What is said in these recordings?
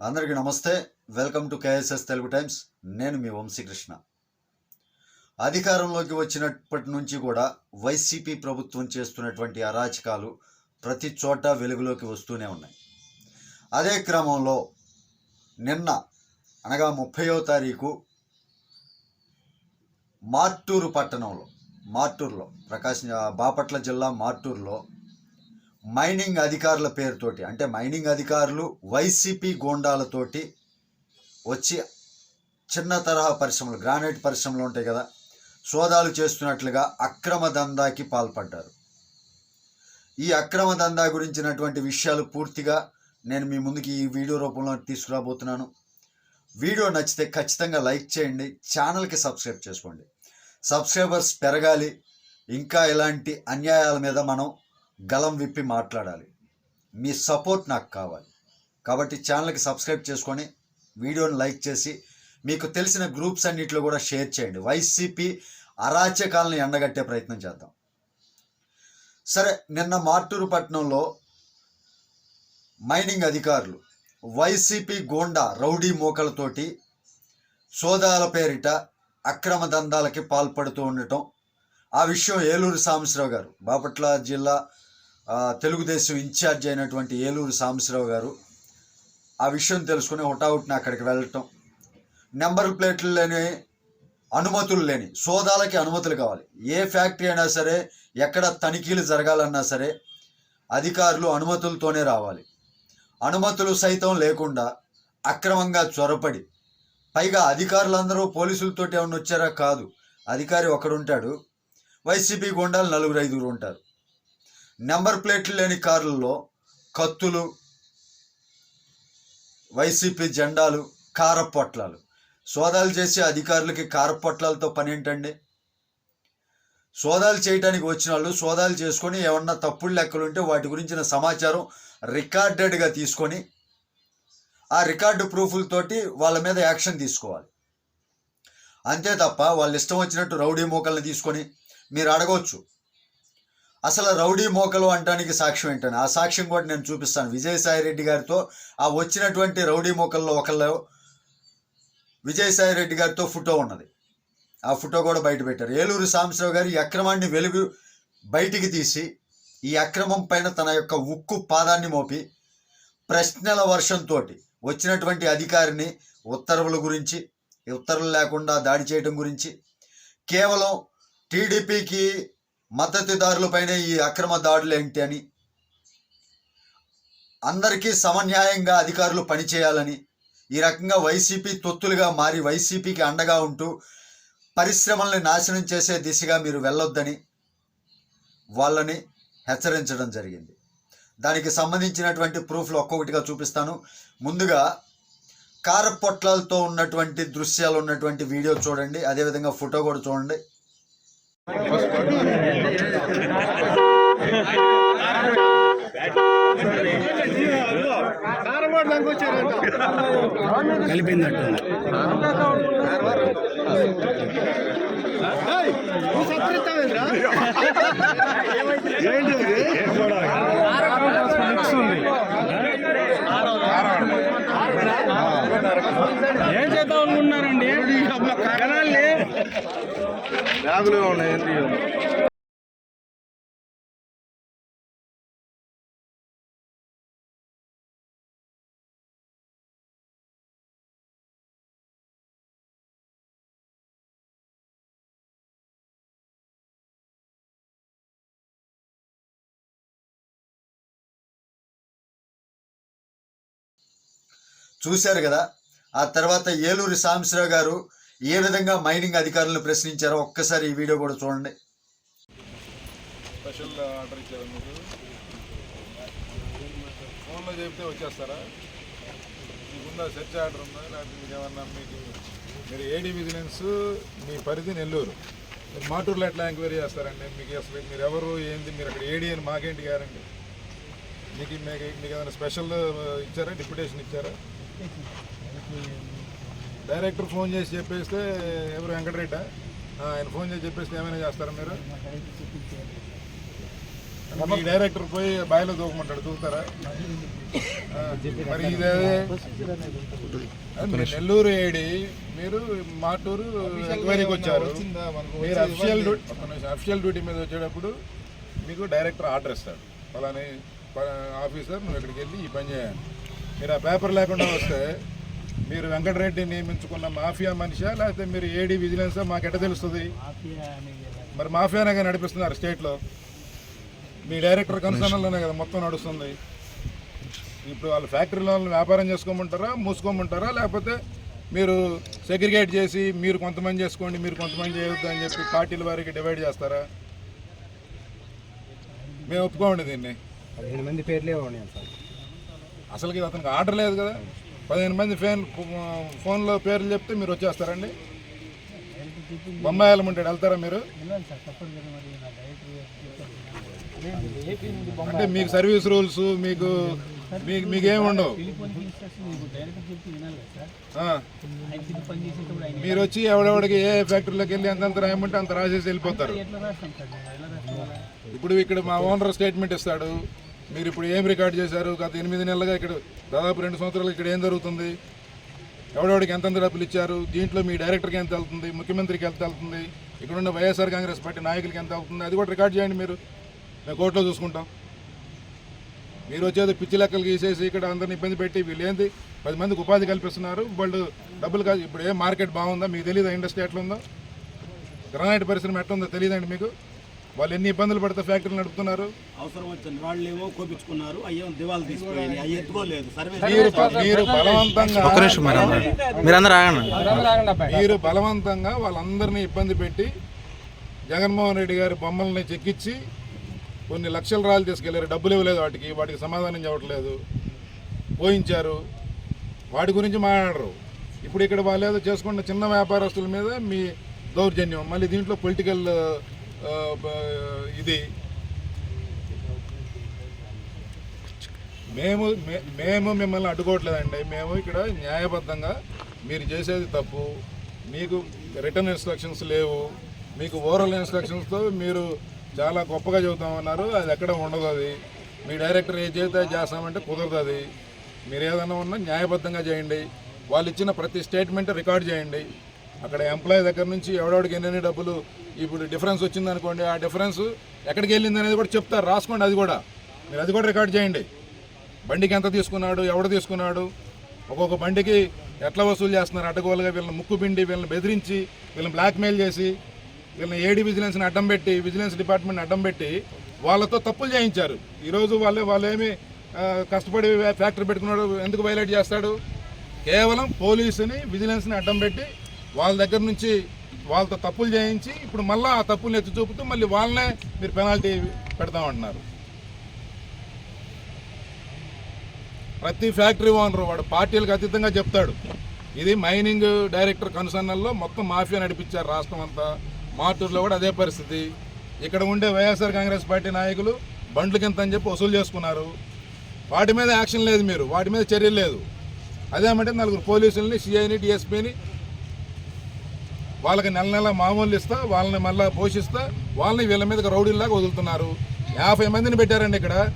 అందరికీ నమస్తే. Welcome to KSS Telugu times నేను మీ వంశీకృష్ణ అధికారంలోకి వచ్చినప్పటి నుంచి కూడా వైసీపీ ప్రభుత్వం చేస్తున్నటువంటి అరాచకాలు ప్రతి చోట వెలుగులోకి వస్తూనే ఉన్నాయి. అదే క్రమంలో నిన్న అనగా ముప్పయో తారీఖు మార్టూరు పట్టణంలో మార్టూరులో ప్రకాశం బాపట్ల జిల్లా మార్టూరులో మైనింగ్ అధికారుల పేరుతోటి అంటే మైనింగ్ అధికారులు వైసీపీ గోండాలతోటి వచ్చి చిన్న తరహా పరిశ్రమలు గ్రానైట్ పరిశ్రమలు ఉంటాయి కదా సోదాలు చేస్తున్నట్లుగా అక్రమ దందాకి పాల్పడ్డారు. ఈ అక్రమ దందా గురించినటువంటి విషయాలు పూర్తిగా నేను మీ ముందుకి ఈ వీడియో రూపంలో తీసుకురాబోతున్నాను. వీడియో నచ్చితే ఖచ్చితంగా లైక్ చేయండి ఛానల్కి సబ్స్క్రైబ్ చేసుకోండి. సబ్స్క్రైబర్స్ పెరగాలి ఇంకా ఇలాంటి అన్యాయాల మీద మనం గలం విప్పి మాట్లాడాలి. మీ సపోర్ట్ నాకు కావాలి. కాబట్టి ఛానల్కి సబ్స్క్రైబ్ చేసుకొని వీడియోని లైక్ చేసి మీకు తెలిసిన గ్రూప్స్ అన్నింటిలో కూడా షేర్ చేయండి. వైసీపీ అరాచకాలను ఎండగట్టే ప్రయత్నం చేద్దాం. సరే నిన్న మార్టూరు పట్టణంలో మైనింగ్ అధికారులు వైసీపీ గోండా రౌడీ మూకలతోటి సోదాల పేరిట అక్రమ దందాలకి పాల్పడుతూ ఉండటం. ఆ విషయం ఏలూరు సాంబశ్రావు గారు బాపట్ల జిల్లా తెలుగుదేశం ఇన్ఛార్జ్ అయినటువంటి ఏలూరు సాంబశివరావు గారు ఆ విషయం తెలుసుకుని హుటాహుటిన అక్కడికి వెళ్ళటం. నెంబర్ ప్లేట్లు లేని అనుమతులు లేని సోదాలకి అనుమతులు కావాలి. ఏ ఫ్యాక్టరీ అయినా సరే ఎక్కడ తనిఖీలు జరగాలన్నా సరే అధికారులు అనుమతులతోనే రావాలి. అనుమతులు సైతం లేకుండా అక్రమంగా చొరపడి పైగా అధికారులందరూ పోలీసులతోటి ఏమన్నా వచ్చారా? కాదు. అధికారి ఒకడుంటాడు. వైసీపీ గుండాలు నలుగురు ఐదుగురు ఉంటారు. నెంబర్ ప్లేట్లు లేని కార్లలో కత్తులు వైసీపీ జెండాలు కారపొట్లాలు. సోదాలు చేసే అధికారులకి కారపొట్లాలతో పని ఏంటండి సోదాలు చేయడానికి వచ్చిన వాళ్ళు సోదాలు చేసుకొని ఏమన్నా తప్పుడు లెక్కలు ఉంటే వాటి గురించిన సమాచారం రికార్డెడ్గా తీసుకొని ఆ రికార్డు ప్రూఫ్లతోటి వాళ్ళ మీద యాక్షన్ తీసుకోవాలి. అంతే తప్ప వాళ్ళు ఇష్టం వచ్చినట్టు రౌడీ మోకల్ని తీసుకొని మీరు అడగవచ్చు అసలు రౌడీ మోకలు అంటానికి సాక్ష్యం ఏంటని? ఆ సాక్ష్యం కూడా నేను చూపిస్తాను. విజయసాయి రెడ్డి గారితో ఆ వచ్చినటువంటి రౌడీ మోకల్లో ఒకళ్ళు విజయసాయి రెడ్డి గారితో ఫోటో ఉన్నది. ఆ ఫోటో కూడా బయట పెట్టారు. ఏలూరు సాంబశివరావు గారు ఈ అక్రమాన్ని వెలుగు బయటికి తీసి ఈ అక్రమం పైన తన యొక్క ఉక్కు పాదాన్ని మోపి ప్రశ్నల వర్షంతో వచ్చినటువంటి అధికారిని ఉత్తర్వుల గురించి ఉత్తర్వులు లేకుండా దాడి చేయడం గురించి కేవలం టీడీపీకి మద్దతుదారులపైన ఈ అక్రమ దాడులు ఏంటి అని. అందరికీ సమన్యాయంగా అధికారులు పనిచేయాలని ఈ రకంగా వైసీపీ తొత్తులుగా మారి వైసీపీకి అండగా ఉంటూ పరిశ్రమల్ని నాశనం చేసే దిశగా మీరు వెళ్ళొద్దని వాళ్ళని హెచ్చరించడం జరిగింది. దానికి సంబంధించినటువంటి ప్రూఫ్లు ఒక్కొక్కటిగా చూపిస్తాను. ముందుగా కారపొట్లాలతో ఉన్నటువంటి దృశ్యాలు ఉన్నటువంటి వీడియో చూడండి. అదేవిధంగా ఫోటో కూడా చూడండి. కలిపిందట్టు ఏం చేద్దాం అనుకుంటున్నారండి? జనాల్ని బ్యాగులు ఉన్నాయి ఏంటి? చూశారు కదా? ఆ తర్వాత ఏలూరి సాంబశివరావు గారు ఏ విధంగా మైనింగ్ అధికారులను ప్రశ్నించారో ఒక్కసారి ఈ వీడియో కూడా చూడండి. స్పెషల్ ఆర్డర్ ఇచ్చారు మీకు. ఫోన్లో చెప్తే వచ్చేస్తారా? మీకుందా సెర్చ్ ఆర్డర్ ఉందా? లేకపోతే మీకు ఏమన్నా మీకు మీరు ఏడీ విజిలెన్స్ మీ పరిధి నెల్లూరు. మీరు మాటూరులో ఎట్లా ఎంక్వైరీ చేస్తారండి? మీకు అసలు మీరు ఎవరు ఏంది? మీరు అక్కడ ఏడీ అని మాకేంటి గారండి మీకు మీకు మీకు ఏమైనా స్పెషల్ ఇచ్చారా? డిప్యుటేషన్ ఇచ్చారా? డైరెక్టర్ ఫోన్ చేసి చెప్పేస్తే ఎవరు వెంకటరెడ్డ? ఆయన ఫోన్ చేసి చెప్పేస్తే ఏమైనా చేస్తారా మీరు? మీ డైరెక్టర్ పోయి బాయిలో దూకమంటాడు దూకుతారా? మరి ఇదే నెల్లూరు ఏడి మీరు మాటూరు ఎంక్వైరీకి వచ్చారు. మీరు అఫిషియల్ డ్యూటీ అఫిషియల్ డ్యూటీ మీద వచ్చేటప్పుడు మీకు డైరెక్టర్ ఆర్డర్ ఇస్తాడు. ఫలాని ఆఫీసర్ నువ్వు ఇక్కడికి వెళ్ళి ఈ పని చేయాలి. మీరు ఆ పేపర్ లేకుండా వస్తే మీరు వెంకటరెడ్డి నియమించుకున్న మాఫియా మనిషా? లేకపోతే మీరు ఏడీ విజిలెన్సా? మాకు ఎట్ట తెలుస్తుంది? మరి మాఫియానే నడిపిస్తున్నారు స్టేట్లో. మీ డైరెక్టర్ కన్సర్న్లోనే కదా మొత్తం నడుస్తుంది. ఇప్పుడు వాళ్ళు ఫ్యాక్టరీలో వ్యాపారం చేసుకోమంటారా మూసుకోమంటారా? లేకపోతే మీరు సెగ్రిగేట్ చేసి మీరు కొంతమంది చేసుకోండి మీరు కొంతమంది చేయొద్దు అని చెప్పి పార్టీల వారికి డివైడ్ చేస్తారా? మేము ఒప్పుకోండి దీన్ని. పదిహేను మంది పేర్లే అసలుకి అతనికి ఆర్డర్ లేదు కదా. పదిహేను మంది ఫోన్ ఫోన్లో పేర్లు చెప్తే మీరు వచ్చేస్తారండి. బొమ్మాయి వెళ్ళమంటాడు వెళ్తారా మీరు? అంటే మీకు సర్వీస్ రూల్స్ మీకు మీకు మీకేం ఉండవు. మీరు వచ్చి ఎవడెవడికి ఏ ఫ్యాక్టరీలోకి వెళ్ళి ఎంతంత రాయమంటే అంత రాసేసి వెళ్ళిపోతారు. ఇప్పుడు ఇక్కడ మా ఓనర్ స్టేట్మెంట్ ఇస్తాడు. మీరు ఇప్పుడు ఏం రికార్డ్ చేశారు? గత ఎనిమిది నెలలుగా ఇక్కడ దాదాపు రెండు సంవత్సరాలు ఇక్కడ ఏం జరుగుతుంది? ఎవడెవడికి ఎంతెంత డబ్బులు ఇచ్చారు? దీంట్లో మీ డైరెక్టర్కి ఎంత వెళ్తుంది? ముఖ్యమంత్రికి ఎంత వెళ్తుంది? ఇక్కడ ఉన్న వైఎస్ఆర్ కాంగ్రెస్ పార్టీ నాయకులకి ఎంత అవుతుంది అది కూడా రికార్డ్ చేయండి మీరు. మేము కోర్టులో చూసుకుంటాం. మీరు వచ్చేది పిచ్చి లెక్కలు గీసేసి ఇక్కడ అందరిని ఇబ్బంది పెట్టి వీళ్ళు ఏంది పది మందికి ఉపాధి కల్పిస్తున్నారు. వాళ్ళు డబ్బులు కాదు. ఇప్పుడు ఏ మార్కెట్ బాగుందా? మీకు తెలియదా ఇండస్ట్రీ ఎట్లా ఉందో గ్రానైట్ పరిశ్రమ ఎట్లా ఉందో తెలియదండి మీకు? వాళ్ళు ఎన్ని ఇబ్బందులు పడితే ఫ్యాక్టరీలు నడుపుతున్నారు? అవసరం వచ్చిన వాళ్ళు ఏమో కోపించుకున్నారు అయ్యో దివాలు అవి ఎత్తుకోలేదు సర్వే మీరు మీరు బలవంతంగా మీరందరూ ఆగండి. మీరు బలవంతంగా వాళ్ళందరినీ ఇబ్బంది పెట్టి జగన్మోహన్ రెడ్డి గారి బొమ్మల్ని చెక్కిచ్చి కొన్ని లక్షల రాళ్ళు తీసుకెళ్ళారు. డబ్బులు ఇవ్వలేదు వాటికి వాటికి సమాధానం చెప్పట్లేదు. పోయించారు. వాటి గురించి మాట్లాడరు. ఇప్పుడు ఇక్కడ వాళ్ళు ఏదో చేసుకున్న చిన్న వ్యాపారస్తుల మీద మీ దౌర్జన్యం. మళ్ళీ దీంట్లో పొలిటికల్ ఇది. మేము మే- మేము మిమ్మల్ని అడ్డుకోవట్లేదండి. మేము ఇక్కడ న్యాయబద్ధంగా మీరు చేసేది తప్పు. మీకు రిటర్న్ ఇన్స్ట్రక్షన్స్ లేవు. మీకు ఓరల్ ఇన్స్ట్రక్షన్స్తో మీరు చాలా గొప్పగా చెబుతామన్నారు. అది ఎక్కడ ఉండదు అది. మీ డైరెక్టర్ ఏ చేస్తే చేస్తామంటే కుదరదు అది. మీరు ఏదైనా ఉన్నా న్యాయబద్ధంగా చేయండి. వాళ్ళు ఇచ్చిన ప్రతి స్టేట్మెంట్ రికార్డ్ చేయండి. అక్కడ ఎంప్లాయీ దగ్గర నుంచి ఎవడెవడికి ఎన్నెన్ని డబ్బులు ఇప్పుడు డిఫరెన్స్ వచ్చిందనుకోండి ఆ డిఫరెన్స్ ఎక్కడికి వెళ్ళింది అనేది కూడా చెప్తారు రాసుకోండి అది కూడా. మీరు అది కూడా రికార్డ్ చేయండి. బండికి ఎంత తీసుకున్నాడు ఎవడు తీసుకున్నాడు ఒక్కొక్క బండికి ఎట్లా వసూలు చేస్తున్నారు అడ్డగోలుగా వీళ్ళని ముక్కు పిండి వీళ్ళని బెదిరించి వీళ్ళని బ్లాక్మెయిల్ చేసి వీళ్ళని ఏడీ విజిలెన్స్ని అడ్డం పెట్టి విజిలెన్స్ డిపార్ట్మెంట్ని అడ్డం పెట్టి వాళ్ళతో తప్పులు చేయించారు. ఈరోజు వాళ్ళు వాళ్ళేమి కష్టపడి ఫ్యాక్టరీ పెట్టుకున్నాడు ఎందుకు వైలేట్ చేస్తాడు? కేవలం పోలీసుని విజిలెన్స్ని అడ్డం పెట్టి వాళ్ళ దగ్గర నుంచి వాళ్ళతో తప్పులు చేయించి ఇప్పుడు మళ్ళీ ఆ తప్పుల్ని ఎత్తి చూపుతూ మళ్ళీ వాళ్ళనే మీరు పెనాల్టీ పెడతామంటున్నారు. ప్రతి ఫ్యాక్టరీ ఓనర్ వాడు పార్టీలకు అతీతంగా చెప్తాడు. ఇది మైనింగ్ డైరెక్టర్ కన్సర్నల్లో మొత్తం మాఫియా నడిపించారు రాష్ట్రం అంతా. మార్టూరులో కూడా అదే పరిస్థితి. ఇక్కడ ఉండే వైఎస్ఆర్ కాంగ్రెస్ పార్టీ నాయకులు బండ్లు కింద అని చెప్పి వసూలు చేసుకున్నారు. వాటి మీద యాక్షన్ లేదు మీరు. వాటి మీద చర్యలు లేదు. అదేమంటే నలుగురు పోలీసుల్ని సిఐని డిఎస్పీని వాళ్ళకి నెల నెల మామూలు ఇస్తా వాళ్ళని మళ్ళీ పోషిస్తా వాళ్ళని వీళ్ళ మీద రౌడీల్లాగా వదులుతున్నారు. యాభై మందిని పెట్టారండి ఇక్కడ.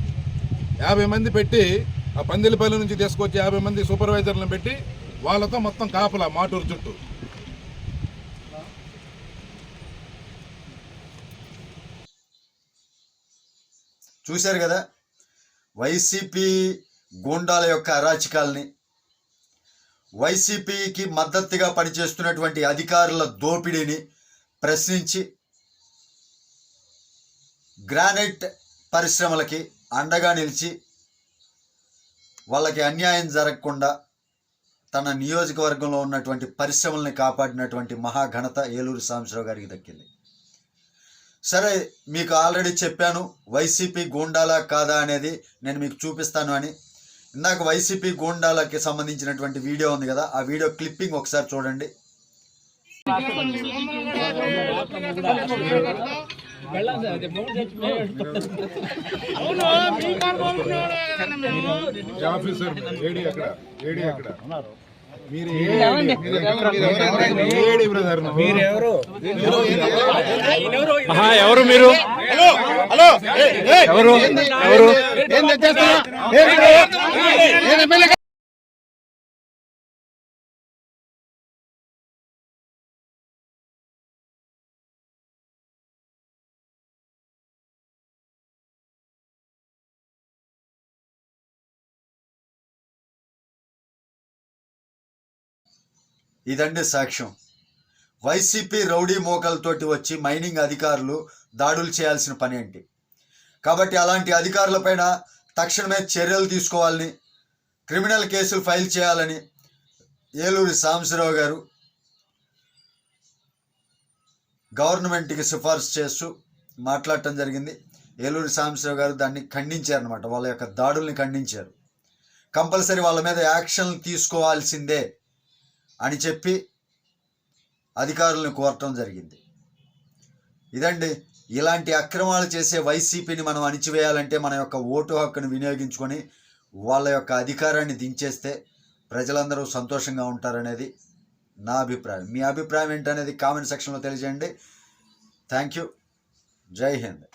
యాభై మంది పెట్టి ఆ పందిలపల్లి నుంచి తీసుకొచ్చి యాభై మంది సూపర్వైజర్లను పెట్టి వాళ్ళతో మొత్తం కాపలా మాటూరు చుట్టూ. చూశారు కదా? వైసీపీ గూండాల యొక్క అరాచకాల్ని వైసీపీకి మద్దతుగా పనిచేస్తున్నటువంటి అధికారుల దోపిడీని ప్రశ్నించి గ్రానైట్ పరిశ్రమలకి అండగా నిలిచి వాళ్ళకి అన్యాయం జరగకుండా తన నియోజకవర్గంలో ఉన్నటువంటి పరిశ్రమల్ని కాపాడినటువంటి మహాఘనత ఏలూరు సాంబశివరావు గారికి దక్కింది. సరే మీకు ఆల్రెడీ చెప్పాను వైసీపీ గూండాలా కాదా అనేది నేను మీకు చూపిస్తాను అని ఇందాక వైసీపీ గూండాలకి సంబంధించినటువంటి వీడియో ఉంది కదా ఆ వీడియో క్లిప్పింగ్ ఒకసారి చూడండి. ఈ ఆఫీసర్ ఏడి అక్కడ ఏడి అక్కడ మీరు? ఏడి ఏడి బ్రదర్ ఎవరు? ఎవరు? ఎవరు ఇదండి సాక్ష్యం. వైసీపీ రౌడీ మోకలతోటి వచ్చి మైనింగ్ అధికారులు దాడులు చేయాల్సిన పని ఏంటి? కాబట్టి అలాంటి అధికారులపైన తక్షణమే చర్యలు తీసుకోవాలని క్రిమినల్ కేసులు ఫైల్ చేయాలని ఏలూరి సాంబశివరావు గారు గవర్నమెంట్కి సిఫార్సు చేస్తూ మాట్లాడటం జరిగింది. ఏలూరి సాంబశివరావు గారు దాన్ని ఖండించారనమాట వాళ్ళ యొక్క దాడుల్ని ఖండించారు. కంపల్సరీ వాళ్ళ మీద యాక్షన్ తీసుకోవాల్సిందే అని చెప్పి అధికారులను కోరటం జరిగింది. ఇదండి ఇలాంటి అక్రమాలు చేసే వైసీపీని మనం అణిచివేయాలంటే మన యొక్క ఓటు హక్కును వినియోగించుకొని వాళ్ళ యొక్క అధికారాన్ని దించేస్తే ప్రజలందరూ సంతోషంగా ఉంటారనేది నా అభిప్రాయం. మీ అభిప్రాయం ఏంటనేది కామెంట్ సెక్షన్లో తెలియజేయండి. Thank you. జై హింద్.